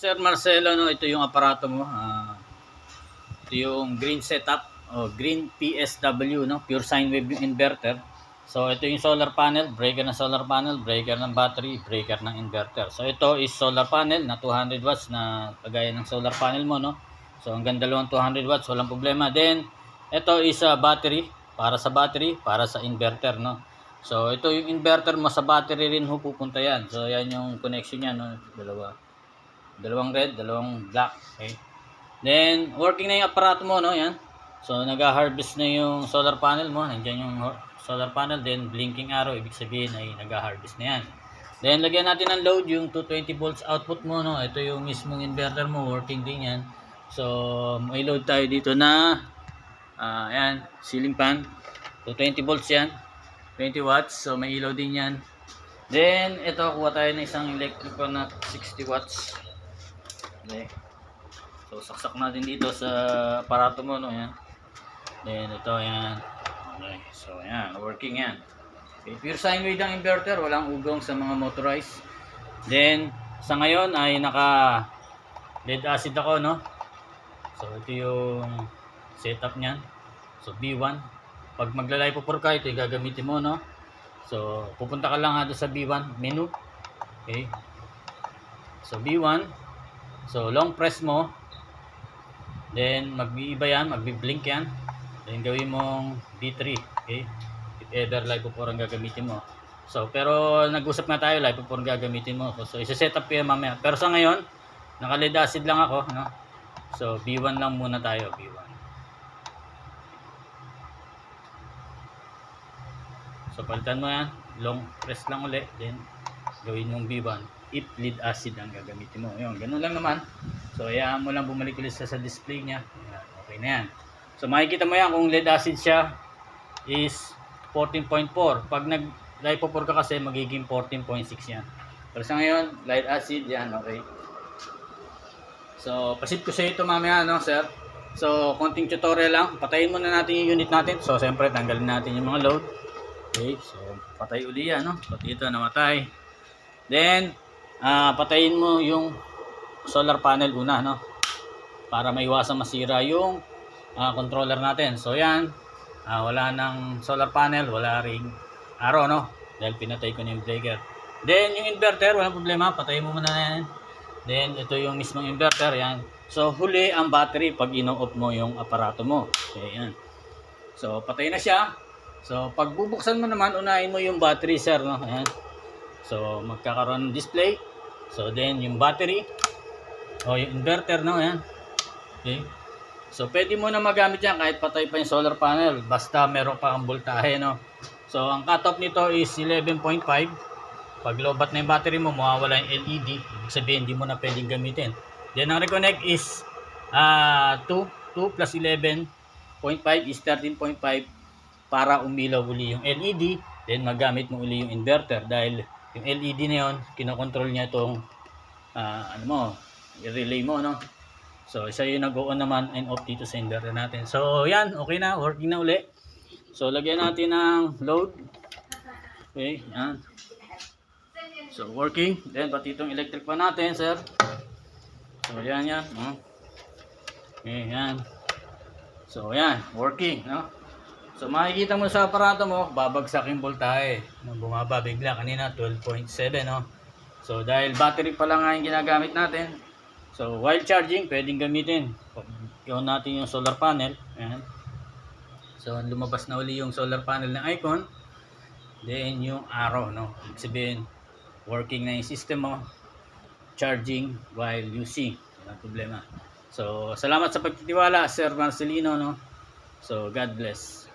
Sir Marcelo, no, ito yung aparato mo. ah, ito yung green setup o green PSW, no, pure sine wave inverter. So ito yung solar panel, breaker ng solar panel, breaker ng battery, breaker ng inverter. So ito is solar panel na 200 watts na kagaya ng solar panel mo, no. So hanggang dalawang 200 watts, walang problema. Then ito is a battery, para sa battery, para sa inverter, no. So ito yung inverter mo sa battery rin ho pupunta yan. So yan yung connection niya, no, dalawa. Dalawang red, dalawang black. Okay. Then, working na yung aparato mo, no? Yan. So, nag-harvest na yung solar panel mo. Nandiyan yung solar panel. Then, blinking arrow. Ibig sabihin ay nag-harvest na yan. Then, lagyan natin ng load yung 220 volts output mo, no? Ito yung mismong inverter mo. Working din yan. So, may load tayo dito na ah yan, ceiling fan. 220 volts yan. 20 watts. So, may ilaw din yan. Then, ito, kuha tayo ng isang electrical na 60 watts. Okay. So, saksak natin dito sa aparato mo, no? Yan. Then, ito, yan. Okay. So, yan. Working yan. Okay. Pure sine wave ang inverter. Walang ugong sa mga motorized. Then, sa ngayon ay naka lead acid ako, no? So, ito yung setup niyan. So, B1. Pag maglalay po ka, ito yung gagamitin mo, no? So, pupunta ka lang doon sa B1 menu. Okay. So, B1. So, long press mo. Then, mag-iiba yan, magbi-blink yan. Then, gawin mong B3. Okay? If ever live po ang gagamitin mo. So, pero nag-usap na tayo, live po ang gagamitin mo. So, isa-set up yan mamaya. Pero sa ngayon, naka-lead acid lang ako. No? So, B1 lang muna tayo. B1. So, palitan mo yan. Long press lang ulit. Then, gawin mong B1 if lead acid ang gagamitin mo. Ayun, ganun lang naman. So, hayaan mo lang bumalik ulit sa, sa display niya. Okay na yan. So, makikita mo yan kung lead acid siya is 14.4. Pag nag lipo4 ka kasi, magiging 14.6 yan. Pero sa ngayon, lead acid yan, okay. So, pasit ko sa ito mamaya, no, sir. So, konting tutorial lang. Patayin muna natin yung unit natin. So, siyempre, tanggalin natin yung mga load. Okay, so, patay uli yan, no. Pati ito, namatay. Then, ah patayin mo yung solar panel una, no? Para maiwasan masira yung ah, controller natin. So, yan. Ah, wala ng solar panel, wala ring araw, no? Dahil pinatay ko na yung breaker. Then, yung inverter, walang problema. Patayin mo muna na yan. Then, ito yung mismong inverter, yan. So, huli ang battery pag ino-off mo yung aparato mo. Okay, yan. So, patay na siya. So, pag bubuksan mo naman, unahin mo yung battery, sir, no? Ayan. So, magkakaroon ng display. So, then, yung battery. O, yung inverter, no? Ayan. Okay. So, pwede mo na magamit yan kahit patay pa yung solar panel. Basta meron pa ang voltahe, no? So, ang cutoff nito is 11.5. Pag lobat na yung battery mo, mawawala yung LED. Ibig sabihin, hindi mo na pwedeng gamitin. Then, ang reconnect is ah 2. 2 plus 11.5 is 13.5 para umilaw uli yung LED. Then, magamit mo uli yung inverter dahil yung LED na yun, kinokontrol niya itong ah, ano mo, i-relay mo, no? So, isa yung nag-on naman and off dito sa inverter natin. So, yan, okay na, working na uli. So, lagyan natin ng load. Okay, yan. So, working. Then, pati itong electric pa natin, sir. So, yan, yan. No? Okay, yan. So, yan. Working, no? So, makikita mo sa aparato mo, babagsak yung voltahe. Bumaba bigla. Kanina, 12.7, no? So, dahil battery pa lang nga yung ginagamit natin. So, while charging, pwedeng gamitin. i-on natin yung solar panel. Ayan. So, lumabas na uli yung solar panel ng icon. Then, yung arrow, no? Ibig sabihin, working na yung system mo. Charging while using. Walang problema. So, salamat sa pagtitiwala, Sir Marcelino, no? So, God bless.